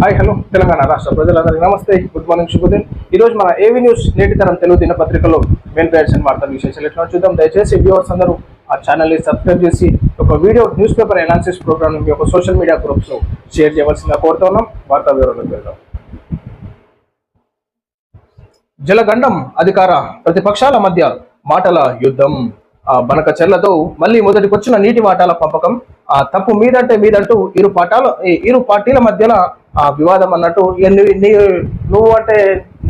Hi hello Telangana రాష్ట్ర ప్రజలందరికీ నమస్తే. గుడ్ మార్నింగ్ శుభోదయం. ఈరోజు మన ఏవి న్యూస్ నేటి తరం తెలుగు దినపత్రికలో మెయిన్ పేర్స్ అండ్ వార్తల విశేషాలు ఎట్లా చూద్దాం. దయచేసి వ్యూవర్స్ అందరూ ఆ ఛానల్ని సబ్స్క్రైబ్ చేసి ఒక video news paper analysis program మీ యొక్క సోషల్ మీడియా గ్రూప్స్లో షేర్ చేయవలసిందిగా కోరుతున్నాం వార్తా వివరాలకు వెళ్దాం. జలగండం అధికార ప్రతిపక్షాల మధ్య మాటల యుద్ధం. ఆ బనక చెర్లతో మళ్ళీ మొదటికొచ్చిన నీటి వాటాల పంపకం. ఆ తప్పు మీదంటే మీదంటూ ఇరు పాటాల ఇరు పార్టీల మధ్యన వివాదం అన్నట్టు ఇక నీ- నువ్వు అంటే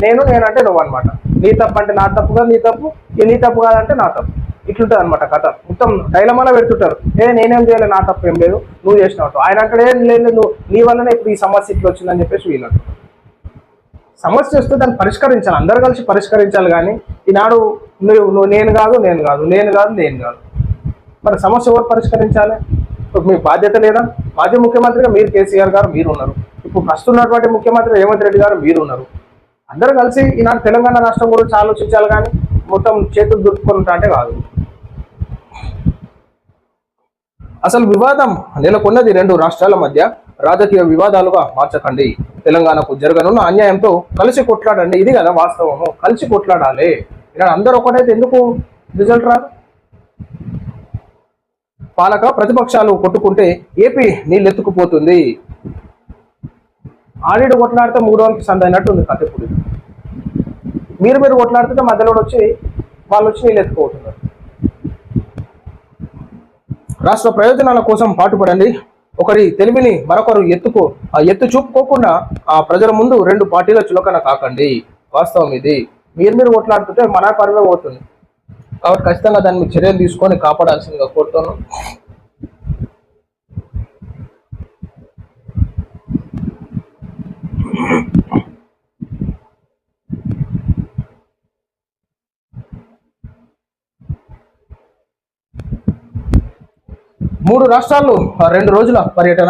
నేను నేనంటే నువ్వు అనమాట నీ తప్పు అంటే నా తప్పు కాదు నీ తప్పు నీ తప్పు కాదంటే నా తప్పు. ఇట్లుంటుంది అనమాట కథ. మొత్తం డైలమాలో పెడుతుంటారు. ఏ నేనేం చేయలేదు నా తప్పు ఏం లేదు నువ్వు చేసినట్టు ఆయన అంటే "ఏం లేదు నువ్వు నీ వల్లనే ఇప్పుడు ఈ సమస్య ఇట్లా వచ్చిందని చెప్పేసి వీళ్ళంటారు. సమస్య వస్తే దాన్ని పరిష్కరించాలి. అందరు కలిసి పరిష్కరించాలి కానీ ఈనాడు నువ్వు నువ్వు నేను కాదు నేను కాదు నేను కాదు నేను కాదు. మరి సమస్య ఎవరు పరిష్కరించాలి? ఇప్పుడు మీ బాధ్యత లేదా? మాజీ ముఖ్యమంత్రిగా మీరు కేసీఆర్ గారు మీరు ఉన్నారు ఇప్పుడు ప్రస్తుతం ఉన్నటువంటి ముఖ్యమంత్రి రేవంత్ రెడ్డి గారు మీరు ఉన్నారు అందరూ కలిసి ఈనాడు తెలంగాణ రాష్ట్రం గురించి ఆలోచించాలి కానీ మొత్తం చేతులు దుట్టుకుంటా అంటే కాదు. అసలు వివాదం నెలకొన్నది రెండు రాష్ట్రాల మధ్య రాజకీయ వివాదాలుగా మార్చకండి. తెలంగాణకు జరగనున్న అన్యాయంతో కలిసి కొట్లాడండి. ఇది కదా వాస్తవము. కలిసి కొట్లాడాలి. ఇలా అందరూ ఒకటైతే ఎందుకు రిజల్ట్ రాదు? పాలక ప్రతిపక్షాలు కొట్టుకుంటే ఏపీ నీళ్ళెత్తుకుపోతుంది. ఆల్రెడీ కొట్లాడితే మూడు వందలకి సంద అయినట్టు ఉంది కథ ఇప్పుడు. మీరు మీరు కొట్లాడుతుంటే మధ్యలో వచ్చి వాళ్ళు వచ్చి నీళ్ళు ఎత్తుకుపోతున్నారు రాష్ట్ర ప్రయోజనాల కోసం పాటుపడండి. ఒకరి తెలివిని మరొకరు ఎత్తుకో ఆ ఎత్తు చూపుకోకుండా ఆ ప్రజల ముందు రెండు పార్టీల చులకన కాకండి. వాస్తవం ఇది. మీరు మీరు కొట్లాడుతుంటే మన పరివే పోతుంది. కాబట్టి ఖచ్చితంగా దాన్ని చర్యలు తీసుకొని కాపాడాల్సిందిగా కోరుతున్నాను. మూడు రాష్ట్రాల్లో ఆ, రెండు రోజుల పర్యటన.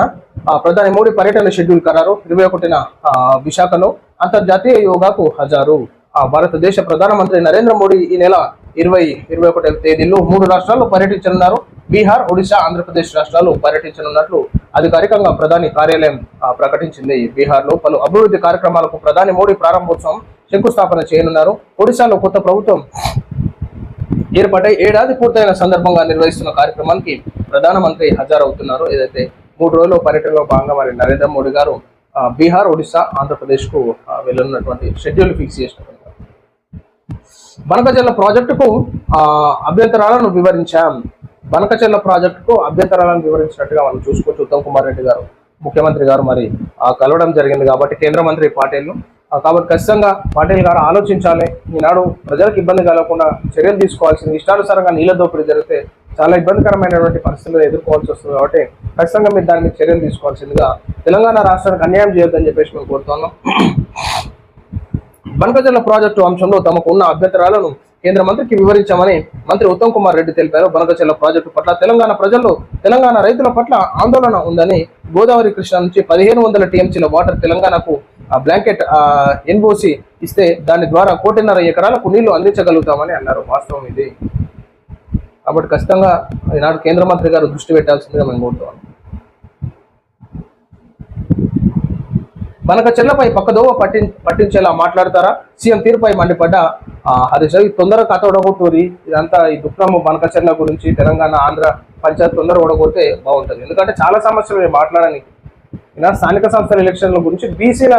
ఆ, ప్రధాని మోడీ పర్యటన షెడ్యూల్ ఖరారు ఇరవై ఒకటిన ఆ, విశాఖలో అంతర్జాతీయ యోగాకు హజారు. ఆ, భారతదేశ ప్రధానమంత్రి నరేంద్ర మోడీ ఈ నెల ఇరవై ఇరవై ఒకటి తేదీల్లో మూడు రాష్ట్రాల్లో పర్యటించనున్నారు. బీహార్ ఒడిశా ఆంధ్రప్రదేశ్ రాష్ట్రాలు పర్యటించనున్నట్లు అధికారికంగా ప్రధాని కార్యాలయం ప్రకటించింది. బీహార్లో పలు అభివృద్ధి కార్యక్రమాలకు ప్రధాని మోడీ ప్రారంభోత్సవం శంకుస్థాపన చేయనున్నారు. ఒడిశాలో కొత్త ప్రభుత్వం ఏర్పాటై ఏడాది పూర్తయిన సందర్భంగా నిర్వహిస్తున్న కార్యక్రమానికి ప్రధానమంత్రి హాజరవుతున్నారు. ఏదైతే మూడు రోజుల పర్యటనలో భాగంగా మరి నరేంద్ర మోడీ గారు బీహార్ ఒడిశా ఆంధ్రప్రదేశ్కు వెళ్ళనున్నటువంటి షెడ్యూల్ ఫిక్స్ చేసినటువంటి బనకచెల్ల ప్రాజెక్టుకు అభ్యంతరాలను వివరించాం. బనకచెల్ల ప్రాజెక్టుకు అభ్యంతరాలను వివరించినట్టుగా మనం చూసుకోవచ్చు. ఉత్తమ్ కుమార్ రెడ్డి గారు ముఖ్యమంత్రి గారు మరి కలవడం జరిగింది కాబట్టి కేంద్ర మంత్రి పాటిల్ కాబట్టి ఖచ్చితంగా పాటిల్ గారు ఆలోచించాలి. ఈనాడు ప్రజలకు ఇబ్బంది కలగకుండా చర్యలు తీసుకోవాల్సింది ఇష్టానుసారంగా నీళ్ళ దోపిడీ జరిగితే చాలా ఇబ్బందికరమైనటువంటి పరిస్థితులు ఎదుర్కోవాల్సి వస్తుంది కాబట్టి ఖచ్చితంగా మీరు దాని మీద చర్యలు తీసుకోవాల్సిందిగా తెలంగాణ రాష్ట్రానికి అన్యాయం చేయొద్దని చెప్పేసి మేము కోరుతున్నాం బనకజల్ల ప్రాజెక్టు అంశంలో తమకు ఉన్న అభ్యంతరాలను కేంద్ర మంత్రికి వివరించామని మంత్రి ఉత్తమ్ కుమార్ రెడ్డి తెలిపారు. బనకచెల్ల ప్రాజెక్టు పట్ల తెలంగాణ ప్రజల్లో తెలంగాణ రైతుల పట్ల ఆందోళన ఉందని గోదావరి కృష్ణ నుంచి పదిహేను వందల టీఎంసీల వాటర్ తెలంగాణకు ఆ బ్లాంకెట్ ఎన్ఓసి ఇస్తే దాని ద్వారా కోటిన్నర ఎకరాలకు నీళ్ళు అందించగలుగుతామని అన్నారు. వాస్తవం ఇది. కాబట్టి ఖచ్చితంగా ఈనాడు కేంద్ర మంత్రి గారు దృష్టి పెట్టాల్సిందిగా మేము కోరుతున్నాం. మనక చెల్లపై పక్కదోవ పట్టి పట్టించేలా మాట్లాడతారా? సీఎం తీరుపై మండిపడ్డ ఆ, హరీష్ రావు తొందర కథ ఒడగొట్టూరి ఇదంతా ఈ దుఃఖము మనక చెల్ల గురించి తెలంగాణ ఆంధ్ర పంచాయత్ తొందర ఒడగొడితే బాగుంటుంది. ఎందుకంటే చాలా సమస్యలు మాట్లాడడానికి. మాట్లాడని ఇలా స్థానిక సంస్థల ఎలక్షన్ల గురించి బీసీల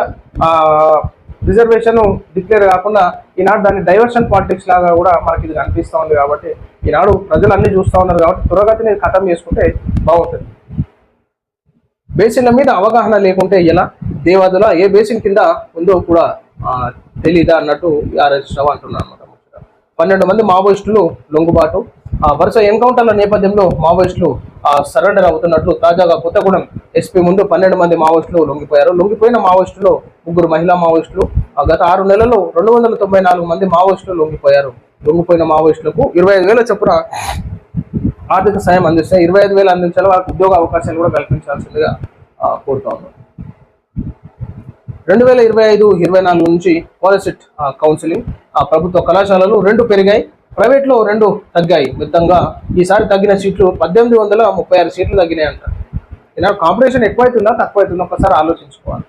రిజర్వేషన్ డిక్లేర్ కాకుండా ఈనాడు దాన్ని డైవర్షన్ పాలిటిక్స్ లాగా కూడా మనకి ఇది కనిపిస్తూ ఉంది కాబట్టి ఈనాడు ప్రజలు అన్ని చూస్తూ ఉన్నారు కాబట్టి త్వరగతిని ఖతం చేసుకుంటే బాగుంటుంది. బేసిన్ల మీద అవగాహన లేకుంటే ఎలా? దేవాదుల ఏ బేసిన్ కింద ఉందో కూడా తెలీదా అన్నట్టు ఆర్ఎస్ రావు అంటున్నారు అనమాట పన్నెండు మంది మావోయిస్టులు లొంగుబాటు. ఆ, వరుస ఎన్కౌంటర్ల నేపథ్యంలో మావోయిస్టులు సరెండర్ అవుతున్నట్లు తాజాగా కొత్తగూడెం ఎస్పీ ముందు పన్నెండు మంది మావోయిస్టులు లొంగిపోయారు. లొంగిపోయిన మావోయిస్టులు ముగ్గురు మహిళా మావోయిస్టులు. గత ఆరు నెలల్లో రెండు వందల తొంభై నాలుగు మంది మావోయిస్టులు లొంగిపోయారు. లొంగిపోయిన మావోయిస్టులకు ఇరవై ఐదు వేల చొప్పున ఆర్థిక సాయం అందిస్తే ఇరవై ఐదు వేలు అందించాలి వాళ్ళకి ఉద్యోగ అవకాశాలు కూడా కల్పించాల్సిందిగా కోరుతా ఉన్నాం. రెండు వేల ఇరవై ఐదు ఇరవై నాలుగు నుంచి పాలిసిట్ కౌన్సిలింగ్ ప్రభుత్వ కళాశాలలు రెండు పెరిగాయి. ప్రైవేట్లో రెండు తగ్గాయి. మొత్తంగా ఈసారి తగ్గిన సీట్లు పద్దెనిమిది వందల ముప్పై ఆరు సీట్లు తగ్గినాయి అంట ఇలా కాంపిటీషన్ ఎక్కువైతుందా తక్కువైతుందా? ఒకసారి ఆలోచించుకోవాలి.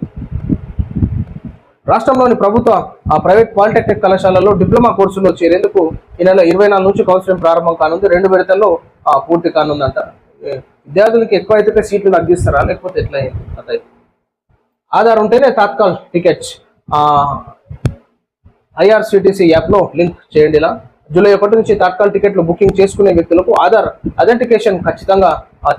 రాష్ట్రంలోని ప్రభుత్వ ఆ ప్రైవేట్ పాలిటెక్నిక్ కళాశాలలో డిప్లొమా కోర్సులో చేరేందుకు ఈ నెల ఇరవై నాలుగు నుంచి కౌన్సిలింగ్ ప్రారంభం కానుంది. రెండు విడతల్లో ఆ, పూర్తి కానుందంట. విద్యార్థులకి ఎక్కువ అయితే సీట్లు తగ్గిస్తారా? లేకపోతే ఎట్లా అయింది ఆధార్ ఉంటేనే తాత్కాల్ టికెట్స్ ఐఆర్సిటిసి యాప్లో లింక్ చేయండి ఇలా. జూలై ఒకటి నుంచి తాత్కాల్ టికెట్లు బుకింగ్ చేసుకునే వ్యక్తులకు ఆధార్ అథెంటికేషన్ ఖచ్చితంగా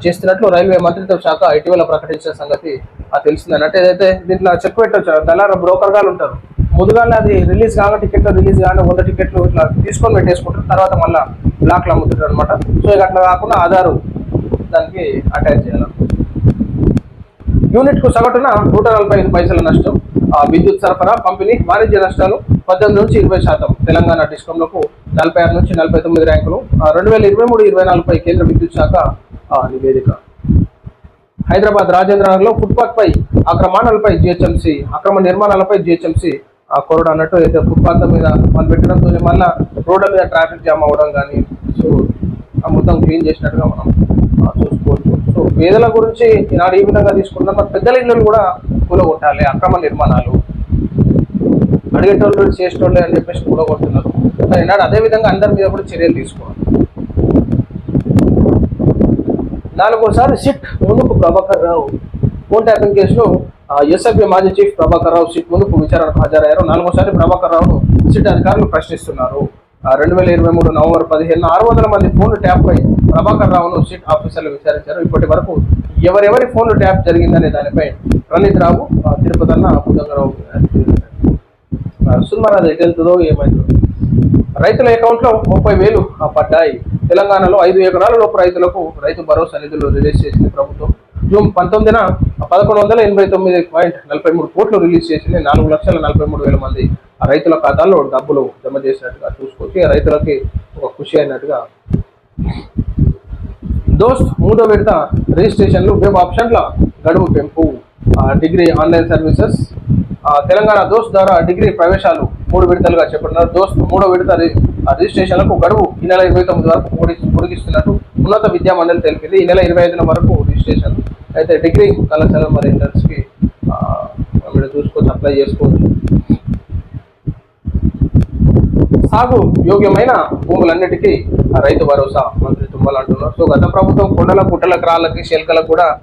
చేస్తున్నట్లు రైల్వే మంత్రిత్వ శాఖ ఇటీవల ప్రకటించిన సంగతి ఆ, తెలిసిందని అంటే ఏదైతే దీంట్లో చెక్ పెట్టవచ్చు దళార బ్రోకర్ గారు ఉంటారు. ముందుగానే అది రిలీజ్ కాగా టికెట్ రిలీజ్ కానీ వంద టికెట్లు ఇట్లా తీసుకొని పెట్టేసుకుంటారు. తర్వాత మళ్ళీ బ్లాక్లో అమ్ముతుంటారు అనమాట సో ఇక అట్లా కాకుండా ఆధారు దానికి అటాచ్ చేయాలి. యూనిట్కు సగటున నూట నలభై ఐదు పైసల నష్టం. ఆ, విద్యుత్ సరఫరా పంపిణీ వాణిజ్య నష్టాలు పద్దెనిమిది నుంచి ఇరవై శాతం. తెలంగాణ డిస్కంలకు నలభై ఆరు నుంచి నలభై తొమ్మిది ర్యాంకులు. రెండు వేల ఇరవై మూడు ఇరవై నాలుగుపై కేంద్ర విద్యుత్ శాఖ నివేదిక. హైదరాబాద్ రాజేంద్ర నగర్లో ఫుట్పాత్ పై అక్రమాణాలపై జిహెచ్ఎంసీ అక్రమ నిర్మాణాలపై జిహెచ్ఎంసీ కొరడు అన్నట్టు అయితే ఫుట్పాత్ మీద వాళ్ళు పెట్టడంతో మళ్ళీ రోడ్ల మీద ట్రాఫిక్ జామ్ అవ్వడం కానీ సో ఆ మొత్తం క్లీన్ చేసినట్టుగా మనం చూసుకోవచ్చు. సో పేదల గురించి ఈనాడు ఈ విధంగా తీసుకుంటాం మన పెద్దల ఇళ్ళు కూడా కూలగొట్టాలి అక్రమ నిర్మాణాలు. అడిగేటోళ్ళు చేసేటోళ్ళు అని చెప్పేసి కూలగొట్టున్నారు మరి ఈనాడు అదే విధంగా అందరి మీద కూడా చర్యలు తీసుకోవాలి. నాలుగోసారి సిట్ ముందుకు ప్రభాకర్ రావు ఫోన్ ట్యాపింగ్ కేసులో ఎస్ఎఫ్ఏ మాజీ చీఫ్ ప్రభాకర్ రావు సిట్ ముందుకు విచారణకు హాజరయ్యారు. నాలుగోసారి ప్రభాకర్ రావును సిట్ అధికారులు ప్రశ్నిస్తున్నారు. రెండు వేల ఇరవై మూడు నవంబర్ పదిహేను ఆరు వందల మంది ఫోన్లు ట్యాప్ పై ప్రభాకర్ రావును సిట్ ఆఫీసర్లు విచారించారు. ఇప్పటి వరకు ఎవరెవరి ఫోన్లు ట్యాప్ జరిగిందనే దానిపై ప్రణీత్ రావు ఆ, తిరుపతి అన్న బుధంగరావు సుమారు ఎటు వెళ్తుందో రైతుల అకౌంట్లో ముప్పై వేలు ఆ, పడ్డాయి. తెలంగాణలో ఐదు ఎకరాల లోపు రైతులకు రైతు భరోసా నిధులు రిలీజ్ చేసింది ప్రభుత్వం. జూన్ పంతొమ్మిదిన పదకొండు వందల ఎనభై తొమ్మిది పాయింట్ నలభై మూడు కోట్లు రిలీజ్ చేసింది. నాలుగు లక్షల నలభై మూడు వేల మంది ఆ రైతుల ఖాతాల్లో డబ్బులు జమ చేసినట్టుగా చూసుకొచ్చి రైతులకి ఒక ఖుషి అయినట్టుగా దోస్త్ మూడో విడత రిజిస్ట్రేషన్లు వెబ్ ఆప్షన్ల గడువు పెంపు. ఆ, డిగ్రీ ఆన్లైన్ సర్వీసెస్ తెలంగాణ దోస్త్ ద్వారా డిగ్రీ ప్రవేశాలు మూడు విడతలుగా చెప్పనున్నారు దోస్త్ మూడో విడత రిజిస్ట్రేషన్లకు గడువు ఈ నెల ఇరవై తొమ్మిది వరకు పొడి- పొడిగిస్తున్నట్టు ఉన్నత విద్యా మండలి తెలిపింది. ఈ నెల ఇరవై ఐదున వరకు రిజిస్ట్రేషన్ అయితే డిగ్రీ కళాశాల మరి ఇంటర్స్కి మీరు చూసుకోవచ్చు అప్లై చేసుకోవచ్చు. సాగు యోగ్యమైన భూములన్నిటికీ రైతు భరోసా మంత్రి తుమ్మలు అంటున్నారు. సో గత ప్రభుత్వం కొండల గుట్టలకు క్రాళ్ళకి శిల్కలకు కూడా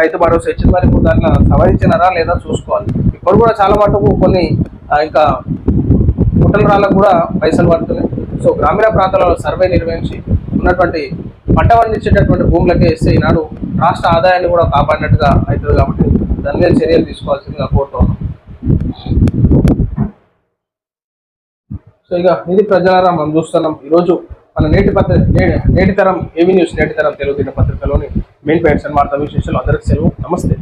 రైతు భరోసా ఇచ్చింది. మరి ఇప్పుడు దాంట్లో సవరించినారా లేదా చూసుకోవాలి. ఇప్పుడు కూడా చాలా మటుకు కొన్ని ఇంకా గుట్టల రాళ్ళకు కూడా పైసలు పడుతున్నాయి. సో గ్రామీణ ప్రాంతాలలో సర్వే నిర్వహించి ఉన్నటువంటి పంట పండించేటటువంటి భూములకే ఇస్తే ఈనాడు రాష్ట్ర ఆదాయాన్ని కూడా కాపాడినట్టుగా అవుతుంది కాబట్టి దాని మీద చర్యలు తీసుకోవాల్సిందిగా కోరుతున్నాం సో ఇక ఇది ప్రజలారా మనం చూస్తున్నాం ఈరోజు మన నేటి పత్ర నేటి తరం ఏవి న్యూస్ నేటి తరం తెలుగు దిన పత్రికలోని మెయిన్ పాయింట్స్ వార్తా విశేషాలు అందరికి సెలవు నమస్తే.